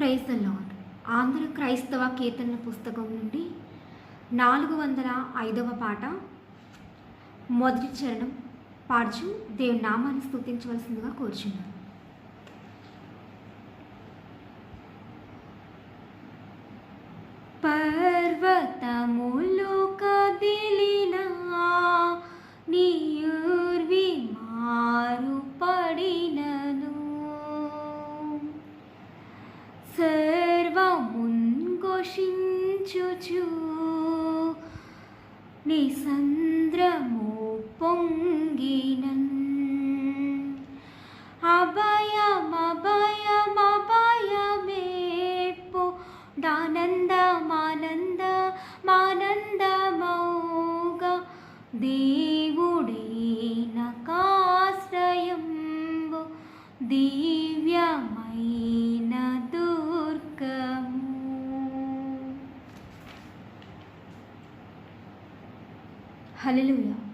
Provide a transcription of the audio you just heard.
praise the lord Andhra క్రైస్తవ కీర్తన పుస్తకం నుండి నాలుగు వందల ఐదవ పాట మొదటి చరణం పాడుచు దేవుని నామాన్ని స్థుతించవలసిందిగా కోరుచున్నాను పర్వతములో కదే చూచు నీ సంద్రము పొంగినన్ അഭയമഭയമഭയമേപ്പോ ആനന്ദമാനന്ദ മാനന്ദമൗക ദേവുടേ നകാശ്രയം ദീ హలెలుయా